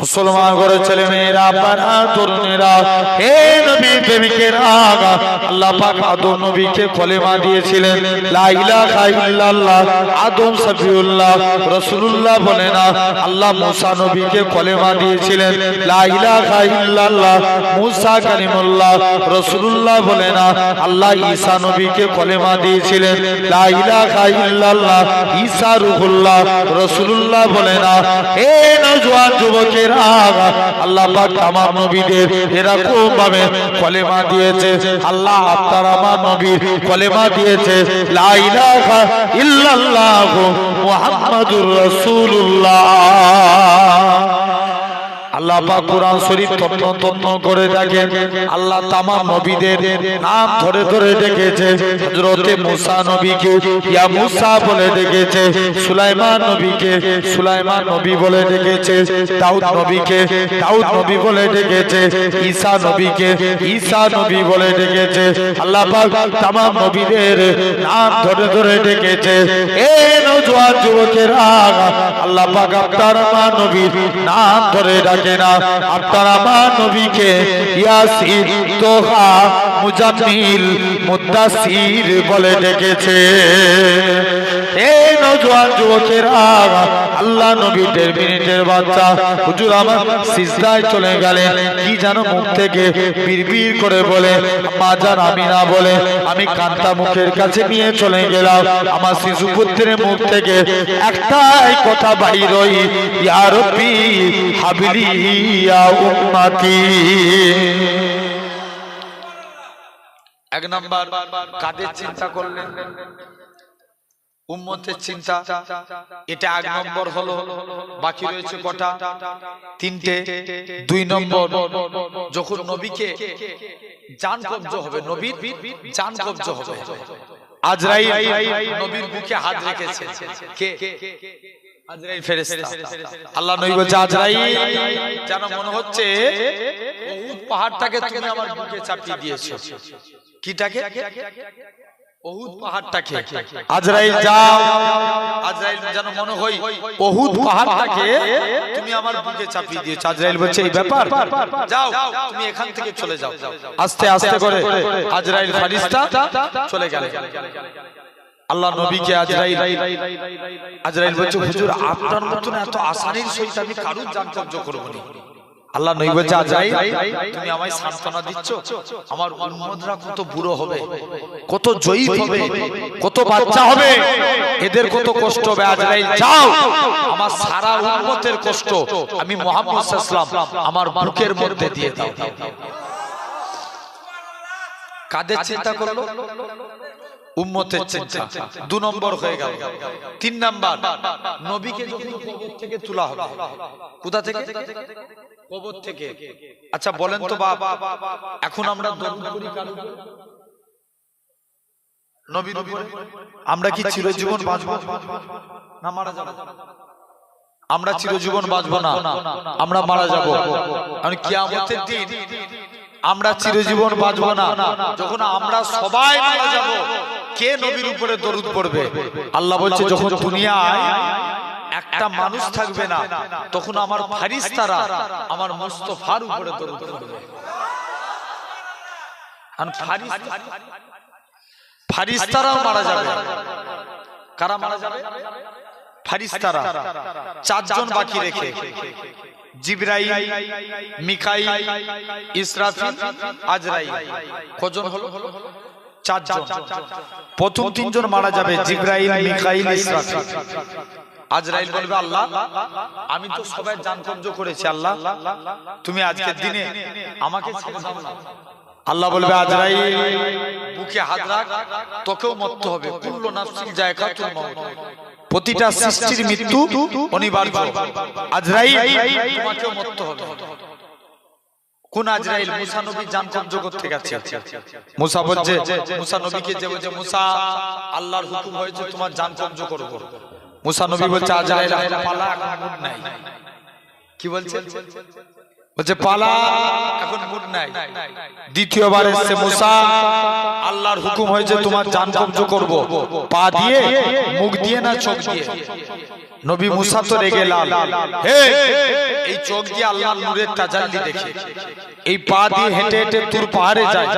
মুসলমান করে ছেলে মেয়েরা পাড়া তরুণেরা, হে নবী প্রেমিকেরা আল্লাহ পাক আদম নবীকে কলেমা দিয়েছিলেন, লা ইলাহা ইল্লাল্লাহ, আদম সফিউল্লাহ রাসূলুল্লাহ বলে না, আল্লাহ মুসা নবীকে কলেমা দিয়েছিলেন, লা ইলাহা ইল্লাল্লাহ, মুসা কালিমুল্লাহ, রাসূলুল্লাহ বলে না, আল্লাহ ঈসা নবীকে কলেমা দিয়েছিলেন, লা ইলাহা ইল্লাল্লাহ, ঈসা রূহুল্লাহ, রাসূলুল্লাহ বলে না, হে নওজোয়ান যুবকেরা আল্লাহ পাক আমার নবীদের এরকম ভাবে কলেমা দিয়েছে। আল্লাহ আপনার আমার নবীর কলেমা দিয়েছে। লা ইলাহা ইল্লাল্লাহ মুহাম্মাদুর আল্লাহ পাক কোরআন শরীফ তন্ন তন্ন করে দেখেন। আল্লাহ তামাম নবীদের নাম ধরে ধরে ডেকেছে হযরতে মুসা নবীকে ইয়া মুসা বলে ডেকেছে সুলাইমান নবীকে সুলাইমান নবী বলে ডেকেছে দাউদ নবীকে দাউদ নবী বলে ডেকেছে ঈসা নবীকে ঈসা নবী বলে ডেকেছে আল্লাহ পাক তামাম নবীদের নাম ধরে ধরে ডেকেছে এ নওজোয়ান যুবকেরা, আল্লাহ পাক আপনার মা নবীর নাম ধরে ডাকে না। আপনার আমার নবীকে ইয়াসিন তোহা মুজাম্মিল মুদাসির বলে ডেকেছে। এই নজওয়ান যুবকেরা, আল্লাহ নবী দেড় মিনিটের বাচ্চা। হুজুর আমার সিজদায় চলে গেলেন। কি যেন মুখ থেকে বিড়বিড় করে বলে মা জান আমি না বলে আমি কান্তা মুখের কাছে নিয়ে চলে গেলাম। আমার শিশু পুত্রের মুখ থেকে একটাই কথা বাইরই ইয়া রব্বি হাবিলি ইয়া উম্মতি। এক নাম্বার কাদের চিন্তা করলেন? উম্মতের চিন্তা। এটা এক নম্বর হলো, বাকি রয়েছে কটা? তিনটে, দুই নম্বর, যখন নবীকে জান কবজ হবে, নবীর জান কবজ হবে। আজরাইল নবীর বুকে হাত রেখেছে। কে? আল্লাহ নবী বলছে, আজরাইল, যেন মনে হচ্ছে পাহাড়টাকে তুমি আমার বুকে চাপিয়ে দিয়েছ। কিটাকে? অহুদ পাহাড়টাকে। আজরাইল যাও। আজরাইল যেন মনে হই অহুদ পাহাড়টাকে তুমি আমার বুকে চাপিয়ে দিয়েছ। আজরাইল বলছে এই ব্যাপার যাও তুমি এখান থেকে চলে যাও। আস্তে আস্তে করে আজরাইল ফারিস্তা চলে গেল। আল্লাহ নবীকে আজরাইল আজরাইল বলছে হুজুর আপনার মতন এত আসানির সহিত আমি কারুর কবজ করব না? আল্লাহ নবী বলছে আজরাইল তুমি আমায় সান্ত্বনা দিচ্ছ। আমার উম্মতরা কত বুড়ো হবে কত জয়ী হবে কত বাচ্চা হবে। এদের কত কষ্ট হবে। আজরাইল যাও। আমার সারা উম্মতের কষ্ট আমি মুহাম্মদ সাল্লাল্লাহু আলাইহি ওয়াসাল্লাম আমার বুকের মধ্যে দিয়ে দাও। কাদের চিন্তা করল? উম্মতের চিন্তা দু নম্বর হয়ে গেল। তিন নাম্বার। নবীকে থেকে তোলা হবে কোথা থেকে? কবর থেকে। আচ্ছা বলেন তো বাপ। এখন আমরা? নবীর আমরা কি চিরজীবন বাঁচবো? না মারা যাব আমরা চিরজীবন বাঁচবো না। আমরা মারা যাব। কারণ কিয়ামতের দিন আমরা চিরজীবন বাঁচবো না। যখন আমরা সবাই মারা যাব কে নবীর উপরে দরুদ পড়বে? আল্লাহ বলছে যখন দুনিয়ায় একটা মানুষ থাকবে না তখন আমার ফারিস্তারা আমার মুস্তফার উপরে দরুদ পড়বে। ফারিস্তারাও মারা যাবে। কারা মারা যাবে? ফারিস্তারা। চারজন বাকি রেখে। আমি তো সবাই জান কবজ করেছি, আল্লাহ। তুমি আজকের দিনে আমাকে। আল্লাহ বলবে, আজরাইল, বুকে হাত রাখ, তোকেও মরতে হবে। জায়গাতুল মাউত প্রতিটা সৃষ্টির মৃত্যু অনিবার্য। আজরাইল তোমাকেও মরতে হবে। কোন আজরাইল মুসা নবী জান কবজ করতে গেছে মুসা বলছে মুসা নবীকে যে বলছে মুসা আল্লাহর হুকুম হয়েছে তোমার জান কবজ করব মুসা নবী বলছে আজরাইল পালা এখন নাই। কি বলছে? বলছে, পালা, এখন মুড নাই। দ্বিতীয়বার এসছে মুসা, আল্লাহর হুকুম হয়েছে তোমার জান কবজ পা দিয়ে, মুখ দিয়ে না চোখ দিয়ে? নবী মুসা তো রেগে লাল। এই চোখ দিয়ে আল্লাহ নূরের দেখে। এই পা দিয়ে হেঁটে হেঁটে তোর পাহাড়ে যায়।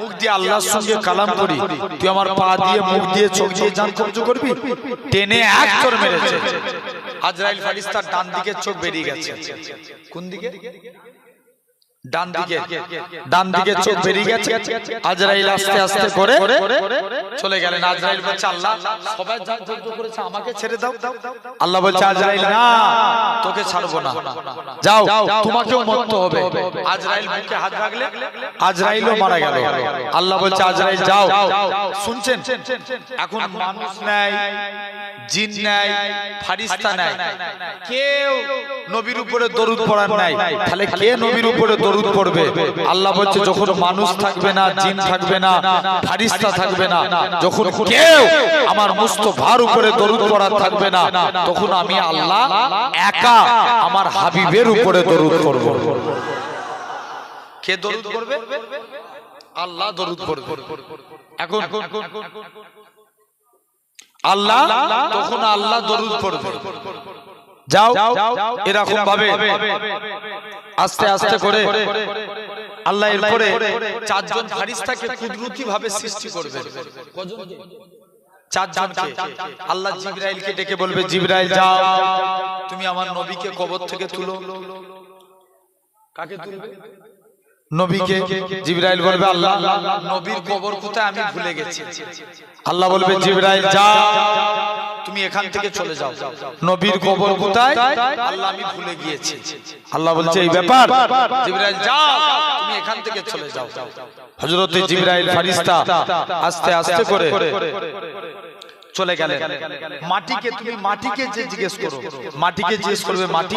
মুখ দিয়ে আল্লাহর সঙ্গে কালাম করি। তুই আমার পা দিয়ে, মুখ দিয়ে, চোখ দিয়ে জান কবজ করবি? টেনে এক মেরেছে। আজরাইল ফারিস্তার ডান দিকে চোখ বেরিয়ে গেছে। কোন দিকে? ডান দিকে। ডান দিকে চোখ বেরিয়ে গেছে। আজরাইল আস্তে আস্তে করে চলে গেলেন। আজরাইল বলছে আল্লাহ সবাই যজ্ঞ করেছে আমাকে ছেড়ে দাও। আল্লাহ বলছে আজরাইল না তোকে ছাড়বো না। যাও তোমাকেও মরতে হবে। আজরাইল বুকে হাত রাখলে আজরাইলও মারা গেল। আল্লাহ বলছে আজরাইল যাও। শুনছেন? এখন মানুষ নাই জিন নাই ফারিস্তা নাই। কেউ নবীর উপরে দরুদ পড়ার নাই। তাহলে কে নবীর উপরে দরুদ পড়বে? আল্লাহ বলছে যখন মানুষ থাকবে না জিন থাকবে না ফারিস্তা থাকবে না যখন কেউ আমার মুস্তফার উপরে দরুদ পড়ার থাকবে না তখন আমি আল্লাহ একা আমার হাবিবের উপরে দরুদ করব কে দরুদ করবে আল্লাহ দরুদ করবে এখন আল্লাহ তখন আল্লাহ দরুদ পড়বে। যাও এরকম ভাবে। আস্তে আস্তে করে আল্লাহ এরপরে চারজন ফারিস্তাকে কুদরতি ভাবে সৃষ্টি করবে। চারজনকে আল্লাহ জিব্রাইলকে ডেকে বলবে জিব্রাইল যাও। তুমি আমার নবীকে কবর থেকে তুলো। কাকে তুলবে? নবীকে জিব্রাইল বলবে আল্লাহ নবীর কবর কোথায়? আমি ভুলে গেছি। আল্লাহ বলবে জিব্রাইল যা তুমি এখান থেকে চলে যাও। নবীর কবর কোথায়? আল্লাহ আমি ভুলে গিয়েছি। আল্লাহ বলছে এই ব্যাপার জিব্রাইল যা তুমি এখান থেকে চলে যাও। হযরতে জিব্রাইল ফারিস্তা আস্তে আস্তে করে। চলে গেলেন মাটিকে তুমি মাটিকে যে জিজ্ঞেস করো। মাটিকে জিজ্ঞেস করবে মাটি?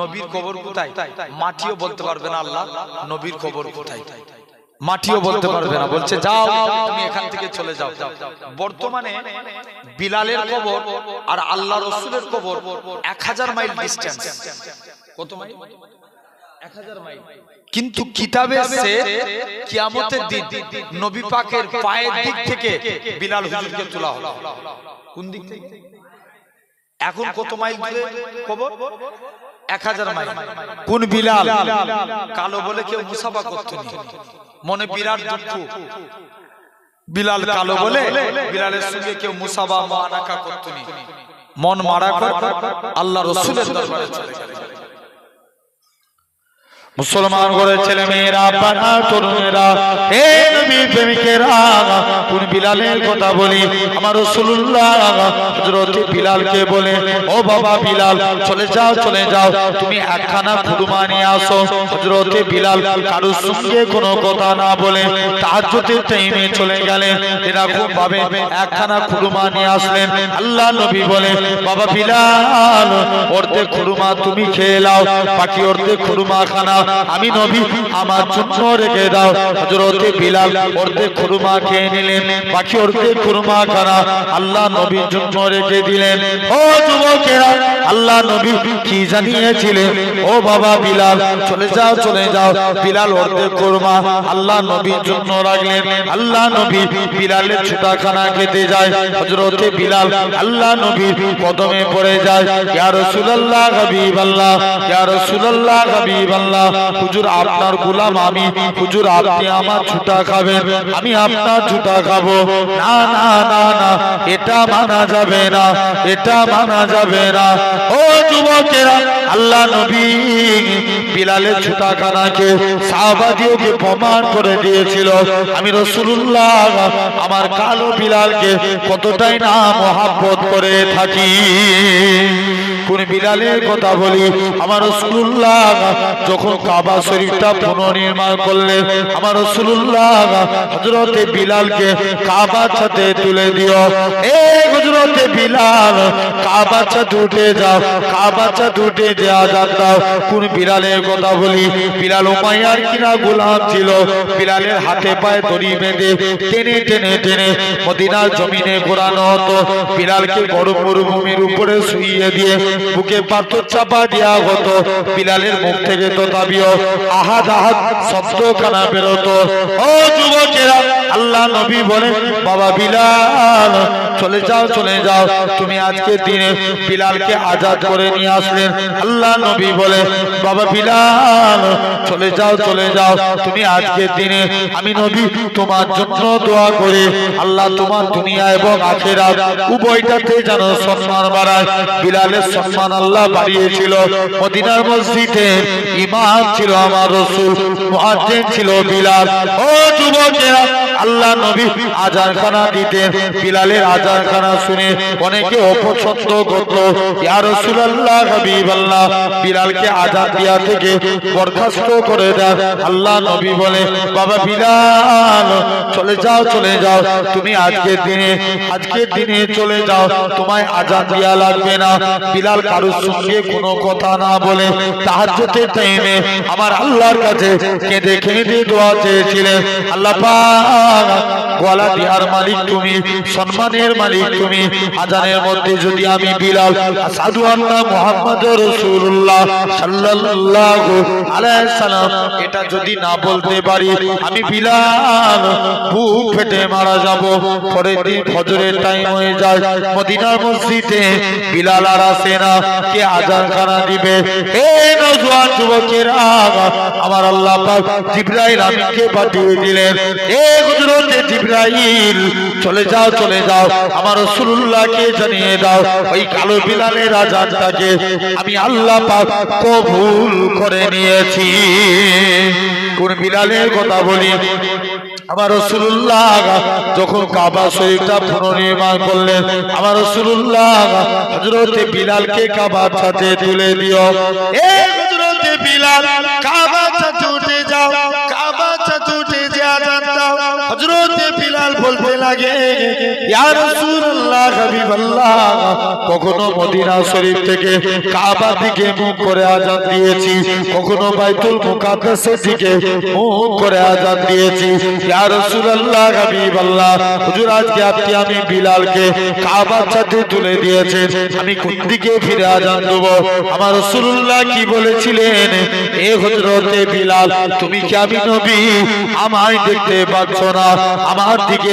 নবীর কবর কোথায়? মাটিও বলতে পারবে না আল্লাহ নবীর কবর কোথায়? মাটিও বলতে পারবে না। বলছে যাও তুমি এখান থেকে চলে যাও। বর্তমানে বিলালের কবর আর আল্লাহ রসুলের কবর এক হাজার মাইল ডিস্টেন্স কত মাইল? কিন্তু কিতাবে সে কিয়ামতের দিন নবী পাকের পায়ের দিক থেকে বিলাল হুজুরকে তোলা হলো। কোন দিক থেকে? এখন কত মাইল দূরে কবর এক হাজার মাইল। কোন বিলাল? কালো বলে কেউ মুসাফা করত মনে বিরাট দুঃখ। বিলাল কালো বলে বিলালের সঙ্গে কেউ মানাকা করত মন মারা কর আল্লাহ রসুলের দরবারে চলে গেল। মুসলমান করে ছেলে মেয়েরা পাড়া তরুণেরা, হে নবী প্রেমিকেরা, কোন বিলালের কথা বলি, আমার রাসূলুল্লাহ, হযরত বিলালকে বলে, ও বাবা বিলাল, চলে যাও চলে যাও, তুমি একখানা খুরমা নিয়ে আসো। হযরত বিলাল কারোর সঙ্গে কোনো কথা না বলে, তাহাজ্জুদের টাইমে চলে গেলেন এরকম ভাবে একখানা খুরমা নিয়ে আসলেন। আল্লাহ নবী বলে, বাবা বিলাল, অর্ধেক খুরমা তুমি খেয়ে নাও, বাকি অর্ধেক খুরমা খানা আমি নবী, আমার জন্য রেখে দাও। হযরতে বিলাল অর্ধেক খুরমা খেয়ে নিলেন, বাকি অর্ধেক খুরমা খানা আল্লাহ নবীর জন্য রেখে দিলেন। ও যুবকেরা, আল্লাহ নবী কি জানিয়েছিলেন? ও বাবা বিলাল, চলে যাও চলে যাও। বিলাল অর্ধেক খুরমা আল্লাহ নবীর জন্য রাখলেন। আল্লাহ নবী বিলালের ছুটাখানা খেতে যায়। হযরতে বিলাল আল্লাহ নবী কদমে পড়ে যায়। ইয়া রাসূলুল্লাহ হাবিবাল্লাহ, ইয়া রাসূলুল্লাহ হাবিবাল্লাহ। হুজুর, আপনার গোলাম আমি। হুজুর, আপনি আমার ছুটা খাবেন, আমি আপনার ছুটা খাব। না না না না, এটা মানা যাবে না, এটা মানা যাবে না। ও যুবকেরা, আল্লাহ নবী বিলালের ছুটা খানাকে সাহাবাদিওকে প্রমাণ করে দিয়েছিল। আমি রসুল্লাহ আমার কালো বিলালকে কতটাই না মহাব্বত করে থাকি। কোন বিলালের কথা বলি, আমার রসুল্লাহ যখন কাবা শরীফটা পুনর্নির্মাণ করলেন, আমার রসুল্লাহ হজরতে বিলালকে কাবার সাথে তুলে দিও। এ হজরতে বিলাল, কাবার সাথে উঠে যাও, কাবার সাথে উঠে দেওয়া যাক দাও। কোন বিলালের কথা বলি, বিলাল উমাইয়ার কিনা গোলাম ছিল। বিড়ালের হাতে পায়ে দড়ি বেঁধে টেনে টেনে টেনে মদিনার জমিনে ঘোরানো হতো। বিলালকে বড় মরুভূমির উপরে শুইয়ে দিয়ে বুকে পাথর চাপা দেওয়া হতো বিলালের মুখ থেকে তো দাবিও আহাদ আহাদ শব্দ কানা বেরোতো। ও যুবকেরা আল্লাহ নবী বলে বাবা বিলাল, চলে যাও চলে যাও। তুমি আজকের দিনে বিলালকে আজাদ করে নিয়ে আসলেন। আল্লাহ নবী বলে, বাবা বিলাল, চলে যাও চলে যাও। তুমি আজকের দিনে আমি নবী তোমার জন্য দোয়া করে। আল্লাহ তোমার দুনিয়া এবং আখেরা উভয়টাতে যেন সম্মান বাড়ায়। বিলালের সম্মান আল্লাহ বাড়িয়েছিল। মদিনার মসজিদে ইমাম ছিল আমার রসুল ছিল বিলাল। ও যুবকেরা আল্লাহ নবী আজারখানা দিতেন। বিলালের আজারখানা শুনে অনেকে অপছন্দ করত ইয়া রাসূলুল্লাহ হাবিবাল্লাহ, বিলালকে আজাদ দিয়া থেকে বরখাস্ত করে দেন। আল্লাহ নবী বলে, বাবা বিলাল, চলে যাও চলে যাও। তুমি আজকের দিনে আজকের দিনে চলে যাও। তোমায় আজাদ দিয়া লাগবে না। বিলাল কারোর সঙ্গে কোনো কথা না বলে তাহাজ্জুদের টাইমে আমার আল্লাহর কাছে কেঁদে কেঁদে দোয়া চেয়েছিলেন। আল্লাহ পাক গলা দেওয়ার মালিক তুমি, সম্মানের মালিক তুমি। আজানের মধ্যে যদি আমি বিলাল সাধু আল্লাহ মোহাম্মদ রসুল্লাহ সাল্লাম, এটা যদি না বলতে পারি, আমি বিলাল, বুক ফেটে মারা যাব। পরের দিন ফজরের টাইম হয়ে যায়, মদিনার মসজিদে বিলাল আর আসে না, কে আজান খানা দিবে? হে নজওয়ান যুবকেরা, আমার আল্লাহ পাক জিবরাইল আমিনকে পাঠিয়ে দিলেন। এ গুজরাতে জিবরাইল, চলে যাও চলে যাও। আমার রাসূলুল্লাহকে জানিয়ে দাও, ওই কালো বিলালের আজানটাকে আমি আল্লাহ পাক কবুল করে নিয়েছি। কোন বিলালের কথা বলি? আমার রসুল্লাহ যখন কাবা শরীফটা পুনর্নির্মাণ করলেন, আমার রসুল্লাহ হজরতে বিলালকে কাবার সাথে তুলে দিও। এ হজরতে বিলাল, কাবার সাথে বলতে লাগে কখনো মদিনা শরীফ থেকে কাবা দিকে মুখ করে আজান দিয়েছি, কখনো বাইতুল মুকাদ্দাসের দিকে মুখ করে আজান দিয়েছি। ইয়া রাসূলুল্লাহ, হাবিবাল্লাহ, হুজুর, আজকে আপনি, আমি বিলালকে কাবার সাথে তুলে দিয়েছেন, আমি কোন দিকে ফিরে আজান দেব? আমার রাসূলুল্লাহ কি বলেছিলেন, এ হযরতে বিলাল, তুমি কি আমি নবী? আমায় দেখতে পাচ্ছ না, আমার দিকে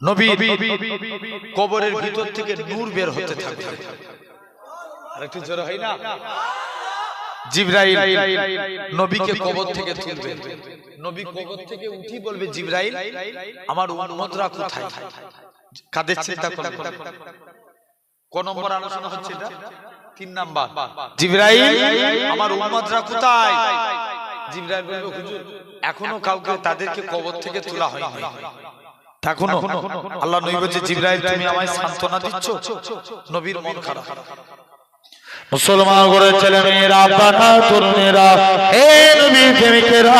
নবী কবরের ভিতর থেকে নূর বের হতে থাকবে। আর একটু জোরে হয় না? জিব্রাইল নবীকে কবর থেকে তুলবে। নবী কবর থেকে উঠি বলবে জিব্রাইল আমার উম্মতরা কোথায়? কাদের চিন্তা করবে? কোন নম্বর আলোচনা হচ্ছে এটা? তিন নাম্বার। জিব্রাইল আমার উম্মতরা কোথায়? জিব্রাইল বলবে হুজুর এখনও কাউকে তাদেরকে কবর থেকে তোলা হয়নি। এখনও আল্লাহ নবী বলছে জিব্রাইল তুমি আমায় সান্ত্বনা দিচ্ছ? নবীর মন খারাপ। মুসলমান করে ছেলে মেয়েরা বানা তরুণেরা হে নবী প্রেমিকেরা,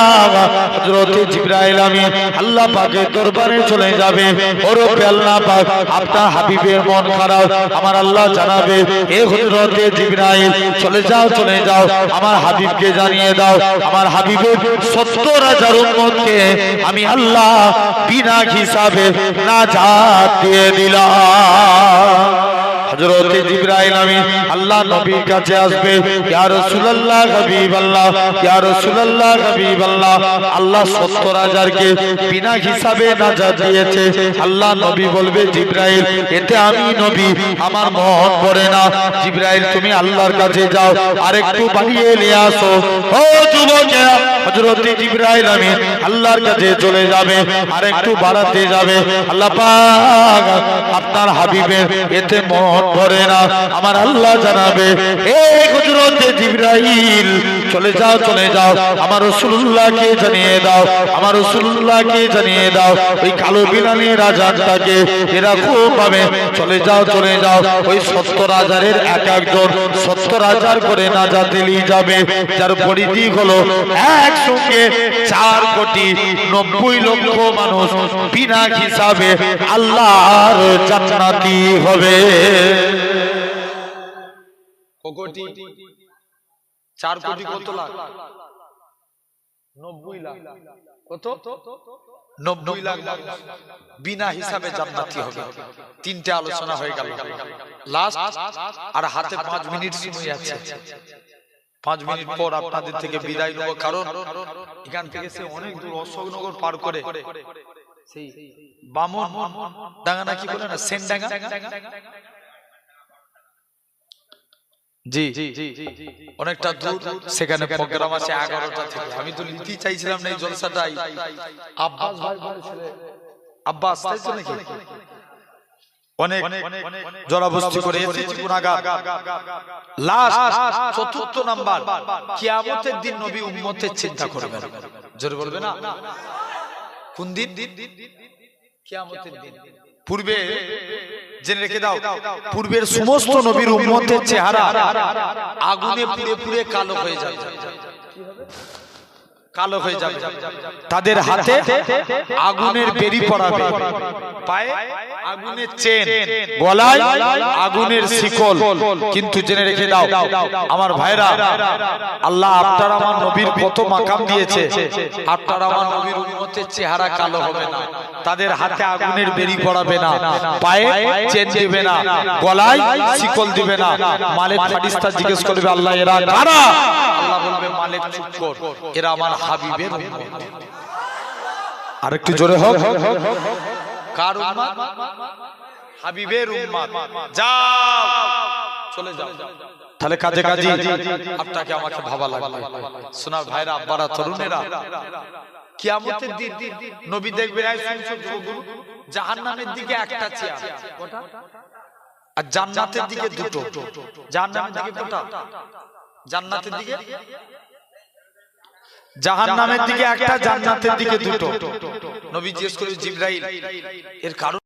হযরত জিবরাইল আমিন, আল্লাহ পাকের দরবারে চলে যাবে। ওর আল্লাহ পাক, আপনার হাবিবের মন খারাপ, আমার আল্লাহ জানাবে, হে হযরত জিবরাইল, চলে যাও চলে যাও, আমার হাবিবকে জানিয়ে দাও, আমার হাবিবের 70 হাজার উম্মতকে আমি আল্লাহ বিনা হিসাবে নাজাত দিয়ে দিলাম। হযরত জিবরাইল আমিন, আল্লাহ নবীর কাছে আসবে। ইয়া রাসূলুল্লাহ, হাবিবাল্লাহ, ইয়া রাসূলুল্লাহ, হাবিবাল্লাহ, আল্লাহ 70 হাজারকে বিনা হিসাবে নাজাত দিয়েছে। আল্লাহ নবী বলবে, জিবরাইল, এতে আমি নবী, আমার মন পড়ে না। জিবরাইল, তুমি আল্লাহর কাছে যাও, আরেকটু বাড়িয়ে নিয়ে আসো। ও যুবকেরা হযরত জিবরাইল আমিন, আল্লাহর কাছে চলে যাবে, আরেকটু বাড়াতে যাবে। আল্লাহ পাক আপনার হাবিবের এতে মন ভরে না, আমার আল্লাহ জানাবে। জিবরাইল, চলে যাও চলে যাও। আমার রসুল্লাহকে জানিয়ে দাও, আমার রসুল্লাহকে জানিয়ে দাও। ওই কালো বিলালি রাজাটাকে এরকম ভাবে, চলে যাও চলে যাও। ওই সত্তর হাজারের এক একজন সত্তর হাজার করে নাজা দিলি যাবে। যার পরিধি হলো একসঙ্গে চার কোটি নব্বই লক্ষ মানুষ। বিনা হিসাবে আল্লাহর জান্নাতি হবে। কোটি চার কোটি কত লাখ? নব্বই লাখ। কত? নব্বই লাখ বিনা হিসাবে জান্নাতি হবে। তিনটে আলোচনা হয়ে গেল। লাস্ট আর হাতে পাঁচ মিনিট সময় আছে। পাঁচ মিনিট পর আপনাদের থেকে বিদায় নেব। কারণ এখান থেকে সে অনেক দূর অশোকনগর পার করে। সেই। বামন ডাঙ্গা না কি বলে না সেন ডাঙ্গা জি। অনেকটা দূর সেখানে প্রোগ্রাম আছে এগারোটা থেকে। আমি তো নিতে চাইছিলাম না এই জলসাটাই। আব্বাস আব্বাস তাই তো নাকি? অনেক জড়াবস্তি করে এসেছি গুনাহগার লাস্ট চতুর্থ নাম্বার। কিয়ামতের দিন নবী উম্মতের চিন্তা করবেন। জোরে বলবে না? কোন দিন? কিয়ামতের দিন। পূর্বে জেনে রেখে দাও পূর্বের সমস্ত নবীর উম্মতের চেহারা আগুনে পুড়ে পুড়ে কালো হয়ে যাবে। কালো হয়ে যাবে। তাদের হাতে আগুনের বেরি পড়াবে পায়ে আগুনের চেন। গলায় আগুনের শিকল। কিন্তু জেনে রেখে দাও আমার ভাইরা আল্লাহ আপনার আমার নবীর কত মাকাম দিয়েছে। আপনার আমার নবীর উম্মতের চেহারা কালো হবে না। তাদের হাতে আগুনের বেরি পড়াবে না। পায়ে চেন দিবে না। গলায় শিকল দিবে না। মালিক ফারিস্তা জিজ্ঞেস করবে আল্লাহ এরা কারা? আল্লাহ বলবে মালিক চুপ কর এরা আমার হাবিবের আর একটু জোরে হোক। কার উম্মত? হাবিবের উম্মত। যাও। চলে যাও। তাহলে কাজে কাজে আপনাকে আমাকে ভাবা লাগবে। সোনার ভাইরা আব্বারা তরুণেরা কিয়ামতের দিন নবী দেখবে জাহান্নামের দিকে একটা চেয়ার। আর জান্নাতের দিকে দুটো। জাহান্নামের দিকে কোটা? জান্নাতের দিকে? জাহান্নামের দিকে একটা জান্নাতের দিকে দুটো। নবী জিজ্ঞেস করে জিব্রাইল এর কারণ